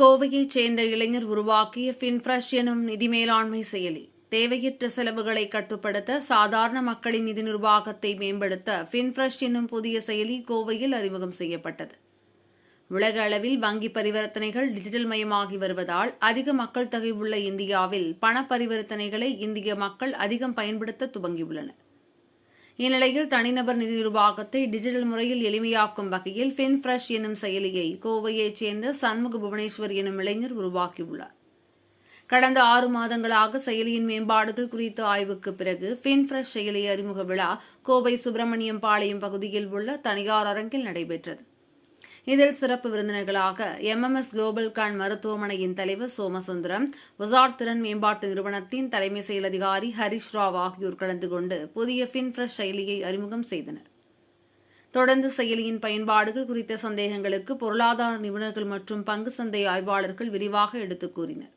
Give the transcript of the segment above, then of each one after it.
கோவையைச் சேர்ந்த இளைஞர் உருவாக்கிய ஃபின்ஃப்ரெஷ் எனும் நிதி மேலாண்மை செயலி. தேவையற்ற செலவுகளை கட்டுப்படுத்த சாதாரண மக்களின் நிதி நிர்வாகத்தை மேம்படுத்த ஃபின்ஃப்ரெஷ் என்னும் புதிய செயலி கோவையில் அறிமுகம் செய்யப்பட்டது. உலக அளவில் வங்கி பரிவர்த்தனைகள் டிஜிட்டல் மயமாகி வருவதால் அதிக மக்கள் தொகை உள்ள இந்தியாவில் பண பரிவர்த்தனைகளை இந்திய மக்கள் அதிகம் பயன்படுத்த துவங்கியுள்ளனர். இந்நிலையில் தனிநபர் நிதி நிர்வாகத்தை டிஜிட்டல் முறையில் எளிமையாக்கும் வகையில் ஃபின்ஃப்ரெஷ் எனும் செயலியை கோவையைச் சேர்ந்த சண்முக புவனேஸ்வர் எனும் இளைஞர் உருவாக்கியுள்ளார். கடந்த ஆறு மாதங்களாக செயலியின் மேம்பாடுகள் குறித்த ஆய்வுக்கு பிறகு ஃபின்ஃப்ரெஷ் செயலி அறிமுக விழா கோவை சுப்பிரமணியம் பாளையம் பகுதியில் உள்ள தனியார் அரங்கில் நடைபெற்றது. இதில் சிறப்பு விருந்தினர்களாக எம்எம்எஸ் குளோபல் கான் மருத்துவமனையின் தலைவர் சோமசுந்தரம் உசார் திறன் மேம்பாட்டு நிறுவனத்தின் தலைமை செயல் அதிகாரி ஹரிஷ் ராவ் ஆகியோர் கலந்து கொண்டு புதிய ஃபின்ஃப்ரெஷ் செயலியை அறிமுகம் செய்தனர். தொடர்ந்து செயலியின் பயன்பாடுகள் குறித்த சந்தேகங்களுக்கு பொருளாதார நிபுணர்கள் மற்றும் பங்கு சந்தை ஆய்வாளர்கள் விரிவாக எடுத்துக் கூறினர்.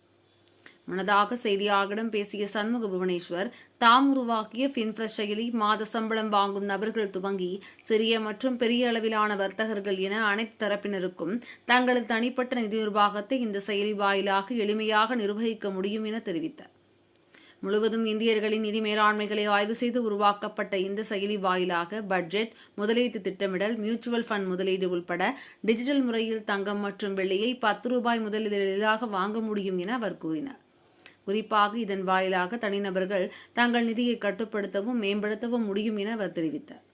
முன்னதாக செய்தியாளர்களிடம் பேசிய சண்முக புவனேஸ்வர் தாம் உருவாக்கிய ஃபின்ஃப்ரெஷ் செயலி மாத சம்பளம் வாங்கும் நபர்கள் துவங்கி சிறிய மற்றும் பெரிய அளவிலான வர்த்தகர்கள் என அனைத்து தரப்பினருக்கும் தங்களது தனிப்பட்ட நிதி நிர்வாகத்தை இந்த செயலி வாயிலாக எளிமையாக நிர்வகிக்க முடியும் என தெரிவித்தார். முழுவதும் இந்தியர்களின் நிதி மேலாண்மைகளை ஆய்வு செய்து உருவாக்கப்பட்ட இந்த செயலி வாயிலாக பட்ஜெட் முதலீட்டு திட்டமிடல் மியூச்சுவல் ஃபண்ட் முதலீடு உள்பட டிஜிட்டல் முறையில் தங்கம் மற்றும் வெள்ளியை பத்து ரூபாய் முதலீடு எளிதாக வாங்க முடியும் என அவர் கூறினார். குறிப்பாக இதன் வாயிலாக தனிநபர்கள் தங்கள் நிதியை கட்டுப்படுத்தவும் மேம்படுத்தவும் முடியும் என அவர் தெரிவித்தார்.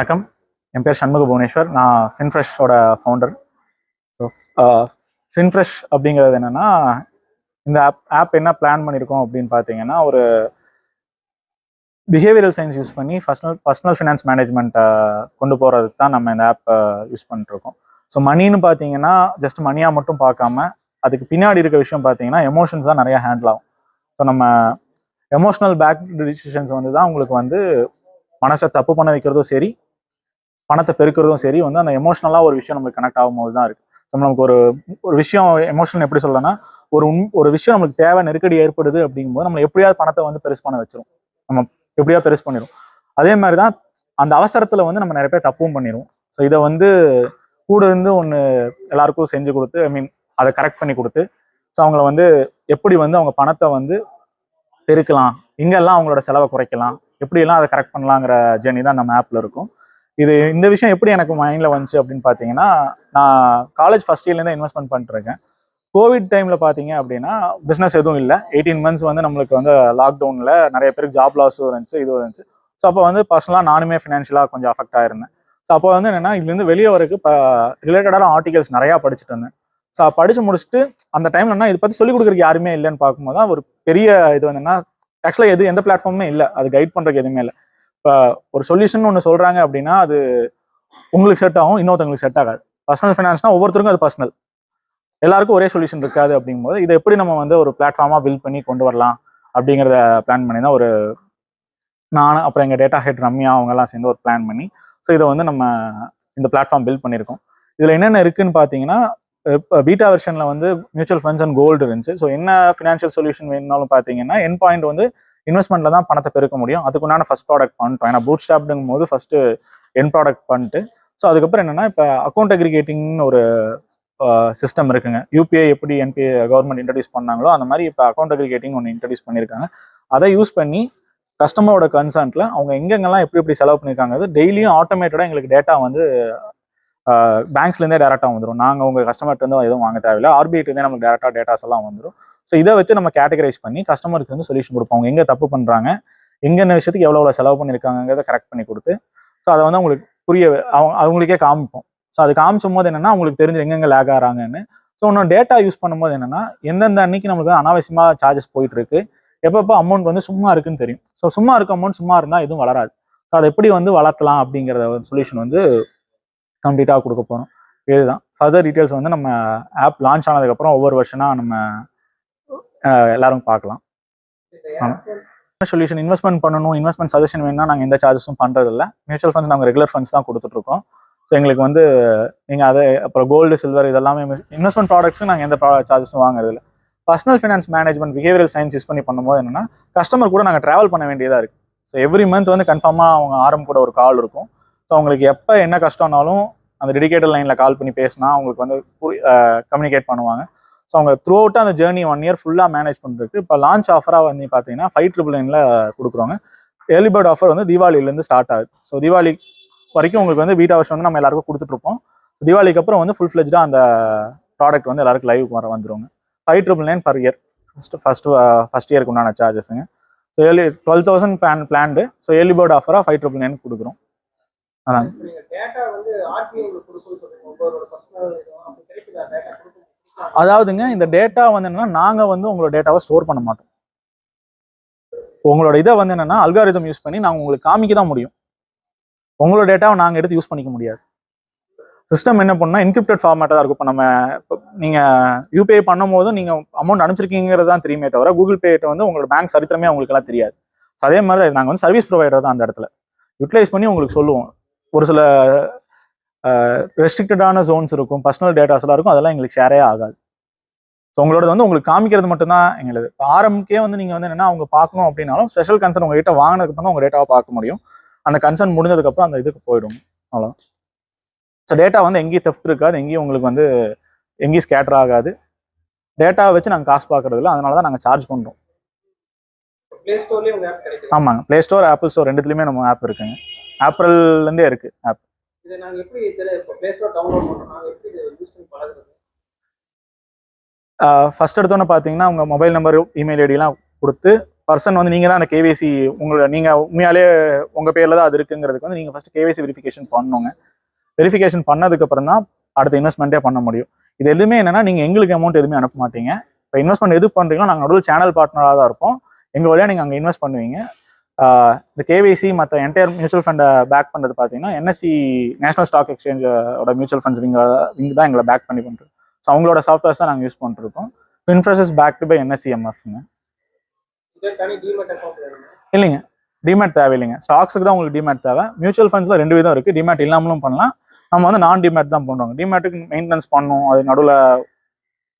வணக்கம். என் பேர் சண்முக புவனேஸ்வர். நான் ஃபின்ஃப்ரெஷ்ஷோட ஃபவுண்டர் ஸோ ஃபின்ஃப்ரெஷ் அப்படிங்கிறது என்னென்னா இந்த ஆப் ஆப் என்ன பிளான் பண்ணியிருக்கோம் அப்படின்னு பார்த்தீங்கன்னா ஒரு பிஹேவியரல் சயின்ஸ் யூஸ் பண்ணி பர்சனல் பர்சனல் ஃபினான்ஸ் மேனேஜ்மெண்ட்டை கொண்டு போகிறதுக்கு தான் நம்ம இந்த ஆப்பை யூஸ் பண்ணிட்டுருக்கோம் ஸோ மணின்னு பார்த்தீங்கன்னா ஜஸ்ட் மணியாக மட்டும் பார்க்காம அதுக்கு பின்னாடி இருக்க விஷயம் பார்த்தீங்கன்னா எமோஷன்ஸ் தான் நிறையா ஹேண்டில் ஆகும். ஸோ நம்ம எமோஷனல் பேக் டிசிஷன்ஸ் வந்து தான் உங்களுக்கு வந்து மனசை தப்பு பண்ண வைக்கிறதும் சரி பணத்தை பெருக்கிறதும் சரி வந்து அந்த எமோஷனலாக ஒரு விஷயம் நமக்கு கனெக்ட் ஆகும்போது தான் இருக்குது ஸோ நமக்கு ஒரு ஒரு விஷயம் எமோஷனல் எப்படி சொல்லலாம்னா ஒரு உன் ஒரு விஷயம் நமக்கு தேவை நெருக்கடி ஏற்படுது அப்படிங்கும்போது நம்ம எப்படியாவது பணத்தை வந்து பெருசு பண்ண வச்சிரும். நம்ம எப்படியாவது பெருசு பண்ணிடும் அதே மாதிரி தான் அந்த அவசரத்தில் வந்து நம்ம நிறைய பேர் தப்பும் பண்ணிடுவோம் ஸோ இதை வந்து கூட இருந்து ஒன்று எல்லாருக்கும் செஞ்சு கொடுத்து ஐ மீன் அதை கரெக்ட் பண்ணி கொடுத்து ஸோ அவங்கள வந்து எப்படி வந்து அவங்க பணத்தை வந்து பெருக்கலாம் எங்கெல்லாம் அவங்களோட செலவை குறைக்கலாம் எப்படியெல்லாம் அதை கரெக்ட் பண்ணலாங்கிற ஜேர்னி தான் நம்ம ஆப்பில் இருக்கும். இது இந்த விஷயம் எப்படி எனக்கு மைண்டில் வந்துச்சு அப்படின்னு பார்த்தீங்கன்னா நான் காலேஜ் ஃபஸ்ட் இயர்லேருந்து இன்வெஸ்ட்மெண்ட் பண்ணிட்டுருக்கேன் கோவிட் டைமில் பார்த்தீங்க அப்படின்னா பிஸ்னஸ் எதுவும் இல்லை. எயிட்டீன் மந்த்ஸ் வந்து நம்மளுக்கு வந்து லாக்டவுனில் நிறைய பேருக்கு ஜாப் லாஸும் இருந்துச்சு இதுவும் இருந்துச்சு. ஸோ அப்போ வந்து பர்சனலாக நானுமே ஃபினான்ஷியலாக கொஞ்சம் அஃபெக்ட் ஆயிருந்தேன். ஸோ அப்போ வந்து என்னென்னா இதுலேருந்து வெளியே வரக்கு இப்போ ரிலேட்டடான ஆர்டிகல்ஸ் நிறையா படிச்சுட்டு இருந்தேன். ஸோ படித்து முடிச்சுட்டு அந்த டைம்ல என்ன இதை பற்றி சொல்லிக் கொடுக்குறதுக்கு யாருமே இல்லைன்னு பார்க்கும்போது தான் ஒரு பெரிய இது வந்து ஆக்சுவலாக எது எந்த பிளாட்ஃபார்மே இல்லை. அது கைட் பண்ணுறதுக்கு எதுவுமே இல்லை. இப்போ ஒரு சொல்யூஷன் ஒன்று சொல்கிறாங்க அப்படின்னா அது உங்களுக்கு செட் ஆகும் இன்னொருத்தவங்களுக்கு செட் ஆகாது. பர்சனல் ஃபினான்ஸ்னால் ஒவ்வொருத்தருக்கும் அது பர்சனல் எல்லாருக்கும் ஒரே சொல்யூஷன் இருக்காது அப்படிங்கும்போது இதை எப்படி நம்ம வந்து ஒரு பிளாட்ஃபார்மாக பில்ட் பண்ணி கொண்டு வரலாம் அப்படிங்கிறத பிளான் பண்ணி தான் ஒரு நான் அப்புறம் எங்கள் டேட்டா ஹெட் ரம்யா அவங்கெல்லாம் சேர்ந்து ஒரு பிளான் பண்ணி ஸோ இதை வந்து நம்ம இந்த பிளாட்ஃபார்ம் பில்ட் பண்ணியிருக்கோம். இதில் என்னென்ன இருக்குன்னு பார்த்தீங்கன்னா பீட்டா வெர்ஷனில் வந்து மியூச்சுவல் ஃபண்ட்ஸ் அண்ட் கோல்டு இருந்துச்சு. ஸோ என்ன ஃபினான்ஷியல் சொல்யூஷன் வேணும்னாலும் பார்த்தீங்கன்னா என் பாயிண்ட் வந்து இன்வெஸ்ட்மெண்ட்ல தான் பணத்தை பெருக்க முடியும். அதுக்குண்டான ஃபஸ்ட் ப்ராடக்ட் பண்ணிட்டோம். ஏன்னா பூட் ஸ்டாப்டுங்கும் போது ஃபஸ்ட்டு என் ப்ராடக்ட் பண்ணிட்டு ஸோ அதுக்கப்புறம் என்னன்னா இப்போ அக்கௌண்ட் அக்ரிகேட்டிங்னு ஒரு சிஸ்டம் இருக்குங்க. யூபிஐ எப்படி என்பிஐ கவர்மெண்ட் இன்ட்ரடியூஸ் பண்ணாங்களோ அந்த மாதிரி இப்போ அக்கௌண்ட் அக்ரிகேட்டிங் ஒன்று இன்ட்ரடியூஸ் பண்ணியிருக்காங்க. அதை யூஸ் பண்ணி கஸ்டமரோட கன்சர்ன்ட்ல அவங்க எங்கெங்கெல்லாம் எப்படி எப்படி செலவு பண்ணியிருக்காங்க டெய்லியும் ஆட்டோமேட்டடாக எங்களுக்கு டேட்டா வந்து பேங்க்ஸ்லேருந்தே டேரெக்டாக வந்துடும் நாங்கள் உங்கள் கஸ்டமர்கிட்ட எதுவும் வாங்க தேவையில்லை. ஆர்பிஐட்டேருந்தே நமக்கு டேரெக்டாக டேட்டாஸ் எல்லாம் வந்துடும் ஸோ இதை வச்சு நம்ம கேட்டகரைஸ் பண்ணி கஸ்டமருக்கு வந்து சொல்யூஷன் கொடுப்போம். அவங்க எங்கே தப்பு பண்ணுறாங்க எங்கென்ன விஷயத்துக்கு எவ்வளோ எவ்வளோ செலவு பண்ணியிருக்காங்கிறத கரெக்ட் பண்ணி கொடுத்து ஸோ அதை வந்து அவங்களுக்கு புரிய அவங்க அவங்களுக்கே காமிப்போம். ஸோ அது காமிச்சும் போது என்னென்னா அவங்களுக்கு தெரிஞ்சு எங்கெங்கே லேக் ஆகிறாங்கன்னு. ஸோ இன்னும் டேட்டா யூஸ் பண்ணும்போது என்னென்னா எந்தெந்த அன்னைக்கு நம்மளுக்கு அனாவசியமாக சார்ஜஸ் போயிட்டு இருக்கு எப்பப்போ அமௌண்ட் வந்து சும்மா இருக்குன்னு தெரியும். ஸோ சும்மா இருக்க அமௌண்ட் சும்மா இருந்தால் எதுவும் வளராது. ஸோ அதை எப்படி வந்து வளர்த்தலாம் அப்படிங்கிறத சொல்யூஷன் வந்து கம்ப்ளீட்டாக கொடுக்க போகிறோம் இதுதான். ஃபர்தர் டீட்டெயில்ஸ் வந்து நம்ம ஆப் லான்ச் ஆனதுக்கப்புறம் ஒவ்வொரு வருஷனாக நம்ம எல்லாரும் பார்க்கலாம். சொல்யூஷன் இன்வெஸ்ட்மெண்ட் பண்ணணும் இன்வெஸ்ட்மெண்ட் சஜஷன் வேணும்னா நாங்கள் எந்த சார்ஜஸும் பண்ணுறதில்ல மியூச்சுவல் ஃபண்ட்ஸ் நாங்கள் ரெகுலர் ஃபண்ட்ஸ் தான் கொடுத்துட்ருக்கோம். ஸோ எங்களுக்கு வந்து நீங்கள் அதை அப்புறம் கோல்டு சில்வர் இதெல்லாமே இன்வெஸ்ட்மெண்ட் ப்ராடக்ட்ஸும் நாங்கள் எந்த சார்ஜஸும் வாங்குறதில்ல. Personal finance management behavioural science use பண்ணி பண்ணும்போது என்னன்னா கஸ்டமர் கூட நாங்கள் ட்ராவல் பண்ண வேண்டியதாக இருக்குது ஸோ எவ்ரி மந்த் வந்து கன்ஃபார்மாக அவங்க ஆரம் கூட ஒரு கால் இருக்கும். ஸோ அவங்களுக்கு எப்போ என்ன கஷ்டம்னாலும் அந்த டெடிக்கேட்டட் லைனில் கால் பண்ணி பேசினா அவங்களுக்கு வந்து கம்யூனிகேட் பண்ணுவாங்க. ஸோ அவங்க த்ரூ அவுட்டாக அந்த ஜேர்னி ஒன் இயர் ஃபுல்லாக மேனேஜ் பண்ணிருக்கு இப்போ லான்ச் ஆஃபராக வந்து பார்த்தீங்கன்னா ஃபைவ் ட்ரிபிள் நைனில் கொடுக்குறோங்க ஏர்லி பேர்ட் ஆஃபர் வந்து தீபாவளியிலேருந்து ஸ்டார்ட் ஆகுது. ஸோ தீபாவளி வரைக்கும் உங்களுக்கு வந்து பீட்டா வருஷம் வந்து நம்ம எல்லாருக்கும் கொடுத்துட்ருப்போம் தீபாவளிக்கு அப்புறம் வந்து ஃபுல் ஃப்ளெஜ்டாக அந்த ப்ராடக்ட் வந்து எல்லாருக்கும் லைவ் வர வந்துருவாங்க. Five triple nine per year first first first இயருக்கு உண்டான சார்ஜஸுங்க so early twelve thousand plan planned so early bird ஆஃபராக five triple nine கொடுக்குறோம். அதான். அதாவதுங்க இந்த டேட்டா வந்து என்னன்னா நாங்க வந்து உங்களோட டேட்டாவை ஸ்டோர் பண்ண மாட்டோம். உங்களோட இதை வந்து என்னன்னா அல்காரிதம் யூஸ் பண்ணி நாங்கள் உங்களுக்கு காமிக்க தான் முடியும். உங்களோட டேட்டாவை நாங்கள் எடுத்து யூஸ் பண்ணிக்க முடியாது. சிஸ்டம் என்ன பண்ணால் இன்கிரிப்டட் ஃபார்மேட்டாக தான் இருக்கும். இப்போ நம்ம இப்போ நீங்கள் யூபிஐ பண்ணும் போதும் நீங்கள் அமௌண்ட் அனுப்பிச்சிருக்கீங்கிறது தான் தெரியுமே தவிர கூகுள் பேட்டை வந்து உங்களோட பேங்க் சரித்திரமே அவங்களுக்குலாம் தெரியாது. அதே மாதிரி நாங்கள் வந்து சர்வீஸ் ப்ரொவைடர் தான் அந்த இடத்துல. யூட்டிலைஸ் பண்ணி உங்களுக்கு சொல்லுவோம். ஒரு சில ரெஸ்ட்ரிக்டடான ஜோன்ஸ் இருக்கும் பர்சனல் டேட்டாஸ்லாம் இருக்கும் அதெல்லாம் எங்களுக்கு ஷேரே ஆகாது. ஸோ உங்களோட வந்து உங்களுக்கு காமிக்கிறது மட்டும்தான் எங்களுது. இப்போ ஆரம்பக்கே வந்து நீங்கள் வந்து என்னன்னா அவங்க பார்க்கணும் அப்படின்னாலும் ஸ்பெஷல் கன்சர்ன் உங்ககிட்ட வாங்கினதுக்கு தான் உங்கள் டேட்டாவை பார்க்க முடியும். அந்த கன்சர்ன் முடிஞ்சதுக்கப்புறம் அந்த இதுக்கு போயிடும். அவ்வளோ ஸோ டேட்டா வந்து எங்கேயும் தெஃப்ட் இருக்காது எங்கேயும் உங்களுக்கு வந்து எங்கேயும் ஸ்கேட்டர் ஆகாது. டேட்டாவை வச்சு நாங்கள் காசு பார்க்கறது இல்லை அதனால தான் நாங்கள் சார்ஜ் பண்ணுறோம் ஆமாங்க. ப்ளே ஸ்டோர் ஆப்பிள் ஸ்டோர் ரெண்டுத்துலையுமே நம்ம ஆப் இருக்குங்க. ஆப்பிள்லேருந்தே இருக்குது ஆப் இதை நாங்கள் எப்படி இதுல இப்போ பிளே ஸ்டோர் டவுன்லோட் பண்ணுறோம்? நாங்கள் எப்படி இதை யூஸ் பண்ணி பழகிறது? ஃபர்ஸ்ட் எடுத்தோன்னே பார்த்தீங்கன்னா உங்கள் மொபைல் நம்பர் இமெயில் ஐடிலாம் கொடுத்து பர்சன் வந்து நீங்கள் தான் அந்த கேவிசி உங்களோட நீங்கள் உண்மையாலே உங்கள் பேரில் தான் அது இருக்குங்கிறதுக்கு வந்து நீங்கள் ஃபஸ்ட்டு கேவிசி வெரிஃபிகேஷன் பண்ணணுங்க வெரிஃபிகேஷன் பண்ணதுக்கப்புறம் தான் அடுத்த இன்வெஸ்ட்மெண்ட்டே பண்ண முடியும். இது எதுவுமே என்னன்னா நீங்கள் எங்களுக்கு அமௌண்ட் எதுவுமே அனுப்ப மாட்டீங்க. இப்போ இன்வெஸ்ட்மெண்ட் எது பண்ணுறீங்களோ நாங்கள் நடுவில் சேனல் பார்ட்னராக தான் இருப்போம். எங்கள் வழியாக நீங்கள் அங்கே இன்வெஸ்ட் பண்ணுவீங்க. இந்த கேவிசி மற்ற என்டையர் மியூச்சுவல் ஃபண்டை பேக் பண்ணுறது பார்த்தீங்கன்னா NSC national stock எக்ஸ்சேஞ்சோட mutual funds விங்க wing தான் எங்களை பேக் பண்ணி பண்ணுறோம் ஸோ அவங்களோட சாஃப்ட்வேர்ஸ் தான் நாங்கள் யூஸ் பண்ணிருக்கோம் இன்ஃப்ராசஸ் பேக்டு பை என்எஸ்சி எம்எஃப்ங்க இல்லைங்க. டிமேட் தேவையில்லைங்க. ஸ்டாக்ஸுக்கு தான் உங்களுக்கு டிமேட் தேவை. மியூச்சுவல் ஃபண்ட்ஸில் ரெண்டு விதம் இருக்குது டிமேட் இல்லாமலும் பண்ணலாம். நம்ம வந்து நான் டிமேட் தான் பண்ணுறோம் டிமேட்டுக்கு மெயின்டெனன்ஸ் பண்ணும் அது நடுவில்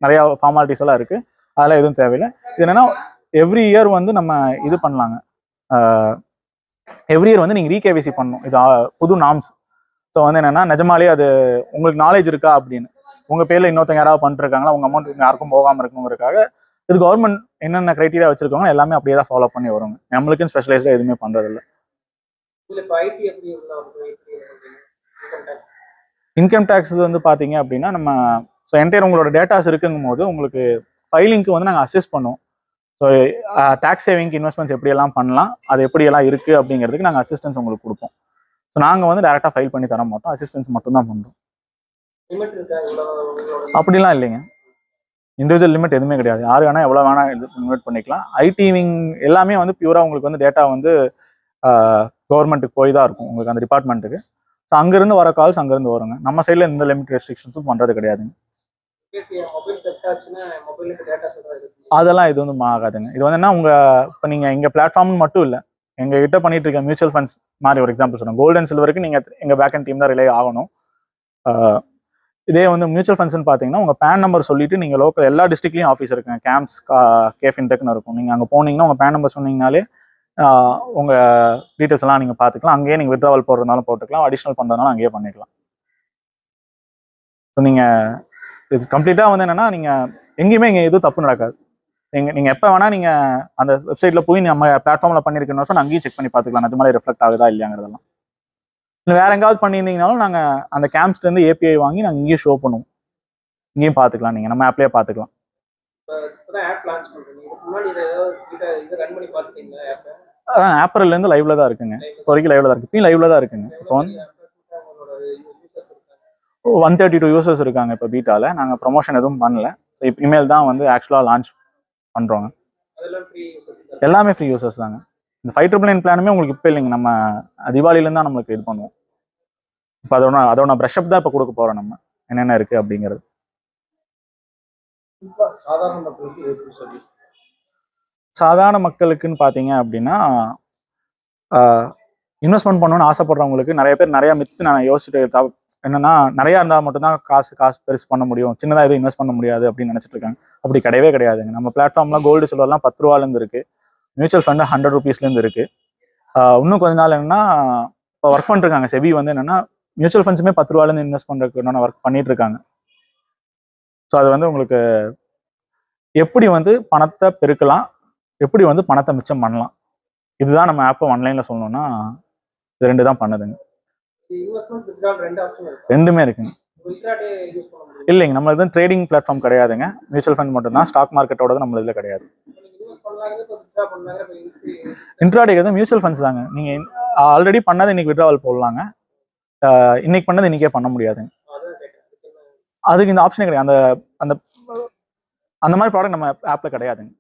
நிறையா ஃபார்மாலிட்டிஸ் எல்லாம் இருக்குது அதெல்லாம் எதுவும் தேவையில்லை. இது என்னென்னா எவ்ரி இயர் வந்து நம்ம இது பண்ணலாங்க. எவ்ரி இயர் வந்து நீங்கள் ரீகேவிசி பண்ணணும். இது புது நாம்ஸ் ஸோ வந்து என்னன்னா நிஜமாலே அது உங்களுக்கு நாலேஜ் இருக்கா அப்படின்னு. உங்கள் பேரில் இன்னொருத்தங்க யாராவது பண்ணிருக்காங்களா உங்கள் அமௌண்ட் யாருக்கும் போகாமல் இருக்கணுங்கிறதுக்காக இது கவர்மெண்ட் என்னென்ன க்ரைட்டீரியா வச்சிருக்காங்களோ எல்லாமே அப்படியே தான் ஃபாலோ பண்ணி வருங்க. நம்மளுக்குன்னு ஸ்பெஷலைஸ்டாக எதுவுமே பண்ணுறதில்ல இன்கம் டேக்ஸ் வந்து பார்த்தீங்க அப்படின்னா நம்ம ஸோ என்டையர் உங்களோட டேட்டாஸ் இருக்குங்கும் போது உங்களுக்கு ஃபைலிங்க்கு வந்து நாங்கள் அசிஸ்ட் பண்ணுவோம். ஸோ டேக்ஸ் சேவிங்க்கு இன்வெஸ்ட்மெண்ட்ஸ் எப்படியெல்லாம் பண்ணலாம் அது எப்படியெல்லாம் இருக்குது அப்படிங்கிறதுக்கு நாங்கள் அசிஸ்டன்ஸ் உங்களுக்கு கொடுப்போம். ஸோ நாங்கள் வந்து டேரெக்டாக ஃபைல் பண்ணி தர மாட்டோம். அசிஸ்டன்ஸ் மட்டும்தான் பண்ணுறோம் அப்படிலாம் இல்லைங்க. இண்டிவிஜுவல் லிமிட் எதுவுமே கிடையாது. யார் வேணால் எவ்வளோ வேணால் இன்வெர்ட் பண்ணிக்கலாம். ஐடிவிங் எல்லாமே வந்து பியூராக உங்களுக்கு வந்து டேட்டா வந்து கவர்மெண்ட்டுக்கு போய் தான் இருக்கும். உங்களுக்கு அந்த டிபார்ட்மெண்ட்டுக்கு ஸோ அங்கேருந்து வர கால்ஸ் அங்கேருந்து வருங்க. நம்ம சைடில் எந்த லிமிட் ரெஸ்ட்ரிக்ஷன்ஸும் பண்ணுறது கிடையாதுங்க. அதெல்லாம் இது வந்து ஆகாதுங்க இது வந்து என்ன உங்கள் இப்போ நீங்கள் எங்கள் பிளாட்ஃபார்ம்னு மட்டும் இல்லை எங்கள் கிட்ட பண்ணிட்டு இருக்க மியூச்சுவல் ஃபண்ட்ஸ் மாதிரி ஒரு எக்ஸாம்பிள் சொல்கிறேன் கோல்டன் சில்வருக்கு நீங்கள் எங்கள் பேக் அண்ட் டீம் தான் ரிலே ஆகணும். இதே வந்து மியூச்சுவல் ஃபண்ட்ஸ்னு பார்த்தீங்கன்னா உங்கள் பேன் நம்பர் சொல்லிட்டு நீங்கள் லோக்கல் எல்லா டிஸ்ட்ரிக்ட்லையும் ஆஃபீஸ் இருக்குங்க கேம்ப்ஸ் கேஃப் ஃபின்டெக்னு இருக்கும். நீங்கள் அங்கே போனீங்கன்னா உங்கள் பேன் நம்பர் சொன்னீங்கனாலே உங்கள் உங்க டீட்டெயில்ஸ் எல்லாம் நீங்கள் பார்த்துக்கலாம் அங்கேயே நீங்கள் விட்ராவல் போடுறதுனாலும் போட்டுக்கலாம். அடிஷ்னல் பண்ணுறதுனாலும் அங்கேயே பண்ணிக்கலாம். ஸோ நீங்கள் இது கம்ப்ளீட்டாக வந்து என்னன்னா நீங்கள் எங்கேயுமே இங்கே எதுவும் தப்பு நடக்காது. நீங்கள் நீங்கள் எப்போ வேணால் நீங்கள் அந்த வெப்சைட்டில் போய் நம்ம பிளாட்ஃபார்மில் பண்ணியிருக்கணும் சொன்னால் அங்கேயும் செக் பண்ணி பார்த்துக்கலாம். அது மாதிரி ரெஃப்ளெக்ட் ஆகுதா இல்லையாங்கிறதெல்லாம். இல்லை வேற எங்காவது பண்ணியிருந்தீங்கனாலும் நாங்கள் அந்த கேம்ப்ஸ்லேருந்து ஏபிஐ வாங்கி நாங்கள் இங்கேயும் ஷோ பண்ணுவோம். இங்கேயும் பார்த்துக்கலாம் நீங்கள் நம்ம ஆப்லேயே பார்த்துக்கலாம். இப்பதான் ஆப் லான்ச் பண்றீங்க. இதுக்கு முன்னாடி இதை ஏதாவது இதை இதை ரன் பண்ணி பார்த்துட்டீங்களா ஆப்பை ஏப்ரல்லேருந்து லைவ்ல தான் இருக்குங்க. இப்போ வரைக்கும் லைவ்ல தான் இருக்கு. இப்பயும் லைவ்ல தான் இருக்குங்க. இப்போ வந்து ஒன் தேர்ட்டி டூ யூசர்ஸ் இருக்காங்க இப்போ பீட்டால நாங்கள் ப்ரொமோஷன் எதுவும் பண்ணல. ஸோ இப்போ இமெயில் தான் வந்து ஆக்சுவலாக லான்ச் பண்ணுறோங்க எல்லாமே ஃப்ரீ யூசர்ஸ் தாங்க. இந்த ஃபைவ் ட்ரிபிள் நைன் பிளானுமே உங்களுக்கு இப்போ இல்லைங்க. நம்ம தீபாவளியிலேருந்து தான் நம்மளுக்கு இது பண்ணுவோம். இப்போ அதோட அதோட ப்ரஷ்அப் தான் இப்போ கொடுக்க போகிறோம் நம்ம. என்னென்ன இருக்குது அப்படிங்கிறது. சாதாரண மக்களுக்குன்னு பார்த்தீங்க அப்படின்னா இன்வெஸ்ட்மெண்ட் பண்ணணும்னு ஆசைப்படுறவங்களுக்கு நிறைய பேர் நிறைய மித்து நான் யோசிச்சுட்டு என்னன்னா நிறையா இருந்தால் மட்டும்தான் காசு காசு பெருசு பண்ண முடியும். சின்னதாக எதுவும் இன்வெஸ்ட் பண்ண முடியாது அப்படின்னு நினச்சிட்டு இருக்காங்க. அப்படி கிடையவே கிடையாதுங்க. நம்ம பிளாட்ஃபார்ம்லாம் கோல்டு சில்வர்லாம் பத்து ரூபாலேருந்து இருக்கு. மியூச்சுவல் ஃபண்டு ஹண்ட்ரட் ருபீஸ்லேருந்து இருக்கு. இன்னும் கொஞ்ச நாள் என்னன்னா இப்போ ஒர்க் பண்ணிருக்காங்க செபி வந்து என்னன்னா மியூச்சுவல் ஃபண்ட்ஸுமே பத்து ரூபாலேருந்து இன்வெஸ்ட் பண்ணுறதுக்கு ஒர்க் பண்ணிட்டு இருக்காங்க ஸோ அது வந்து உங்களுக்கு எப்படி வந்து பணத்தை பெருக்கலாம் எப்படி வந்து பணத்தை மிச்சம் பண்ணலாம்? இதுதான் நம்ம ஆப்பை ஆன்லைனில் சொல்லணும்னா இது ரெண்டு தான் பண்ணுதுங்க. ரெண்டுமே இருக்குங்க. இல்லைங்க நம்ம இது ட்ரேடிங் பிளாட்ஃபார்ம் கிடையாதுங்க. மியூச்சுவல் ஃபண்ட் மட்டும் தான் ஸ்டாக் மார்க்கெட்டோட நம்ம இதில் கிடையாது. நீங்க இன்வெஸ்ட் பண்ணாங்க இப்போ வித்ட்ரா பண்ணாங்க இப்போ இன்ட்ராடே வந்து மியூச்சுவல் ஃபண்ட்ஸ் தாங்க. நீங்கள் ஆல்ரெடி பண்ணது இன்னைக்கு விட்ராவல் போடலாங்க. இன்னைக்கு பண்ணது இன்னைக்கே பண்ண முடியாதுங்க அதுக்கு இந்த ஆப்ஷனே கிடையாது. அந்த அந்த அந்த மாதிரி ப்ராடக்ட் நம்ம ஆப்பில் கிடையாதுங்க.